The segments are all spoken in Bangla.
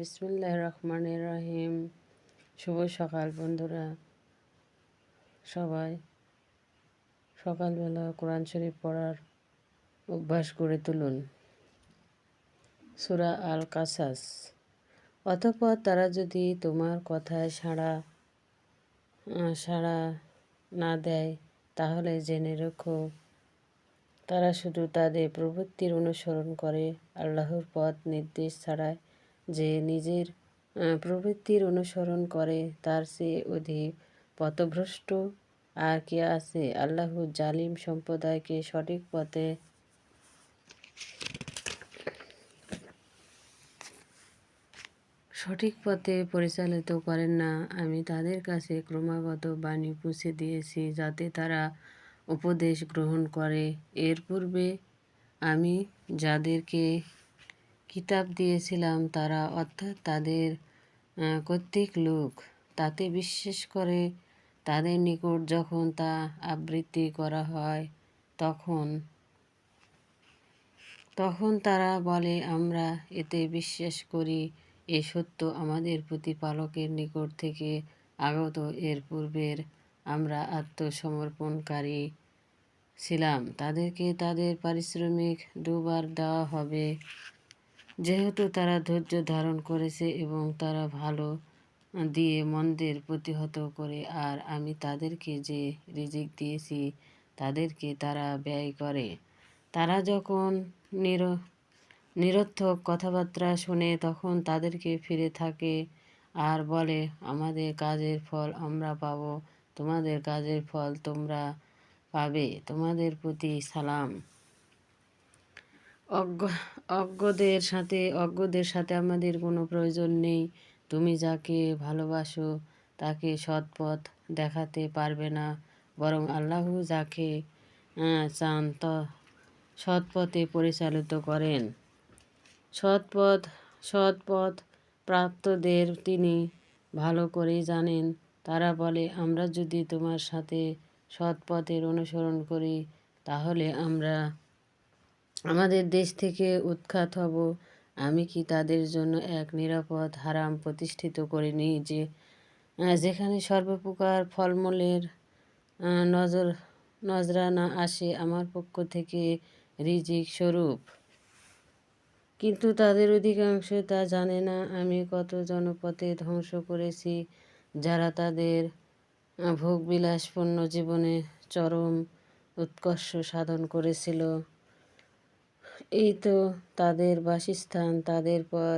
বিসমিল্লাহ রহমান রহিম শুভ সকাল বন্ধুরা। সবাই সকালবেলা কোরআন শরীফ পড়ার অভ্যাস করে তুলুন। সুরা আল কাসাস অতঃপর তারা যদি তোমার কথায় সাড়া সাড়া না দেয়, তাহলে জেনে রেখো তারা শুধু তাদের প্রবৃত্তির অনুসরণ করে আল্লাহর পথ নির্দেশ ছাড়ায় যে নিজের প্রবৃত্তির অনুসরণ করে, তার চেয়ে অধিক পথভ্রষ্ট আর কে আছে? আল্লাহ জালিম সম্প্রদায়কে সঠিক পথে সঠিক পথে পরিচালিত করেন না। আমি তাদের কাছে ক্রমাগত বাণী পুষে দিয়েছি যাতে তারা উপদেশ গ্রহণ করে। এর পূর্বে আমি যাদেরকে কিতাব দিয়েছিলাম, তারা অর্থাৎ তাদের কর্তৃক লোক, তাতে বিশ্বাস করে তাদের নিকট যখন তা আবৃত্তি করা হয়, তখন তখন তারা বলে, আমরা এতে বিশ্বাস করি, এ সত্য আমাদের প্রতিপালকের নিকট থেকে আগত। এর পূর্বের আমরা আত্মসমর্পণকারী ছিলাম। তাদেরকে তাদের পারিশ্রমিক দুবার দেওয়া হবে। যেহেতু তারা ধৈর্য ধারণ করেছে এবং তারা ভালো দিয়ে মন্দের প্রতিহত করে, আর আমি তাদেরকে যে রিজিক দিয়েছি, তাদেরকে তারা ব্যয় করে। তারা যখন নির, নিরর্থক কথাবার্তা শুনে তখন তাদেরকে ফিরে থাকে আর বলে, আমাদের কাজের ফল আমরা পাব, তোমাদের কাজের ফল তোমরা পাবে? তোমাদের প্রতি সালাম। অজ্ঞ, অজ্ঞদের সাথে অজ্ঞদের সাথে আমাদের কোনো প্রয়োজন নেই। তুমি যাকে ভালোবাসো, তাকে সৎপথ দেখাতে পারবে না। বরং আল্লাহ যাকে চান, ত, সৎপথে পরিচালিত করেন। সৎপথ সৎপথ প্রাপ্তদের তিনি ভালো করে জানেন। তারা বলে, আমরা যদি তোমার সাথে সৎ পথের অনুসরণ করি, তাহলে আমরা আমাদের দেশ থেকে উৎখাত হব। আমি কি তাদের জন্য এক নিরাপদ হারাম প্রতিষ্ঠিত করিনি যে যেখানে সর্বপ্রকার ফলমূলের নজর নজরানা আসে আমার পক্ষ থেকে রিজিক স্বরূপ? কিন্তু তাদের অধিকাংশ তা জানে না। আমি কত জনপথে ধ্বংস করেছি, যারা তাদের ভোগবিলাসপূর্ণ জীবনে চরম উৎকর্ষ সাধন করেছিল। এই তো তাদের বাসস্থান, তাদের পর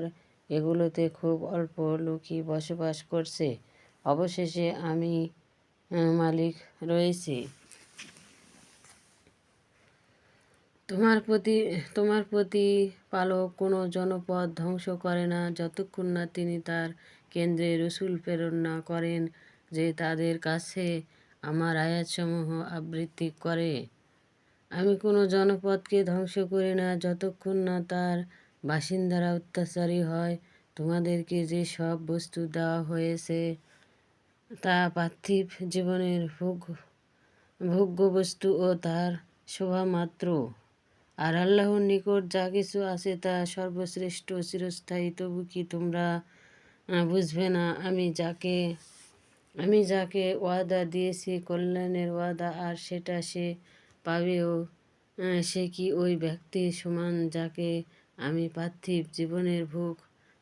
এগুলোতে খুব অল্প লোকই বসবাস করছে। অবশেষে আমি মালিক রয়েছি। তোমার প্রতি তোমার প্রতি পালক কোনো জনপদ ধ্বংস করে না, যতক্ষণ না তিনি তার কেন্দ্রে রসুল প্রেরণ না করেন। যে তাদের কাছে আমার আয়াতসমূহ আবৃত্তি করে। আমি কোনো জনপদকে ধ্বংস করি না, যতক্ষণ না তার বাসিন্দারা অত্যাচারী হয়, তোমাদেরকে যে সব বস্তু দেওয়া হয়েছে তা পার্থিব জীবনের ভোগ, ভোগ্য বস্তু ও তার শোভা মাত্র। আর আল্লাহর নিকট যা কিছু আছে তা সর্বশ্রেষ্ঠ চিরস্থায়ী, তবু কি তোমরা বুঝবে না আমি যাকে আমি যাকে ওয়াদা দিয়েছি কল্যাণের ওয়াদা, আর সেটা সে পাবেও সে কি ওই ব্যক্তি সমান যাকে আমি পার্থিব জীবনের ভোগ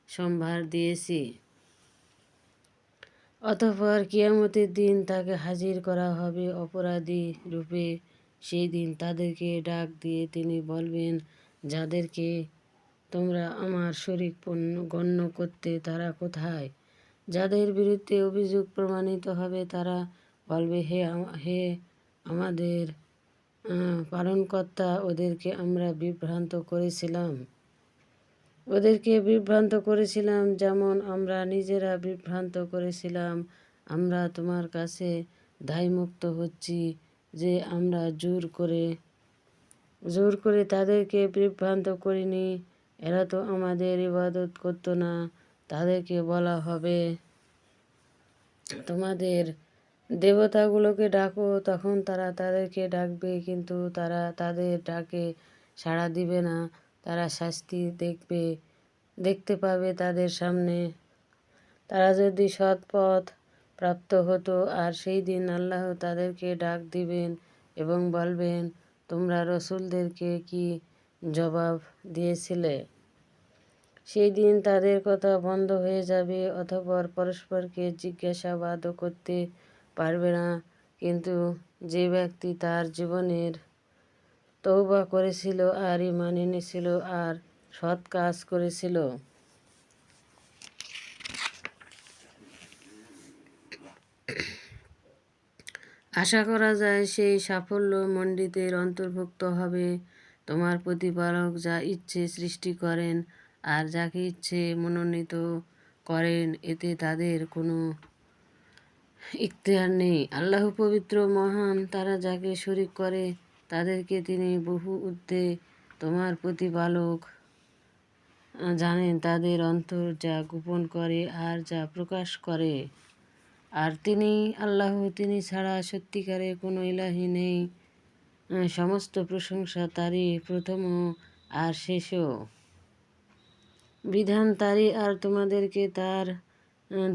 সম্ভার দিয়েছি? অতঃপর কিয়ামতের দিন তাকে হাজির করা হবে অপরাধী রূপে। সেই দিন তাদেরকে ডাক দিয়ে তিনি বলবেন, যাদেরকে তোমরা আমার শরীর পণ্য গণ্য করতে, তারা কোথায়? যাদের বিরুদ্ধে অভিযোগ প্রমাণিত হবে, তারা বলবে, হে হে আমাদের পালনকর্তা, ওদেরকে আমরা বিভ্রান্ত করেছিলাম। ওদেরকে বিভ্রান্ত করেছিলাম যেমন আমরা নিজেরা বিভ্রান্ত করেছিলাম। আমরা তোমার কাছে দায়মুক্ত হচ্ছি যে আমরা জোর করে জোর করে তাদেরকে বিভ্রান্ত করিনি। এরা তো আমাদের ইবাদত করতো না। তাদেরকে বলা হবে, তোমাদের দেবতাগুলোকে ডাকো, তখন তারা তাদেরকে ডাকবে, কিন্তু তারা তাদের ডাকে সাড়া দিবে না। তারা শাস্তি দেখবে, দেখতে পাবে তাদের সামনে। তারা যদি সৎ পথ প্রাপ্ত হতো, আর সেই দিন আল্লাহ তাদেরকে ডাক দিবেন এবং বলবেন, তোমরা রসুলদেরকে কি জবাব দিয়েছিলে? সেই দিন তাদের কথা বন্ধ হয়ে যাবে অথবা পরস্পরকে জিজ্ঞাসাবাদও করতে পারবে না। কিন্তু যে ব্যক্তি তার জীবনের তৌবা করেছিল আর ইমান এনেছিল আর সৎ কাজ করেছিল। আশা করা যায় সেই সাফল্য মণ্ডিতের অন্তর্ভুক্ত হবে। তোমার প্রতিপালক যা ইচ্ছে সৃষ্টি করেন আর যাকে ইচ্ছে মনোনীত করেন, এতে তাদের কোনো ইখতিয়ার নেই। আল্লাহ পবিত্র, মহান, তারা যাকে শরিক করে, তাদেরকে তিনি বহু ঊর্ধ্বে তোমার প্রতিপালক জানেন। তাদের অন্তর যা গোপন করে আর যা প্রকাশ করে। আর তিনি, আল্লাহ তিনি ছাড়া সত্যিকারে কোনো ইলাহি নেই। সমস্ত প্রশংসা তারই প্রথম আর শেষও। বিধান তারই আর তোমাদেরকে তার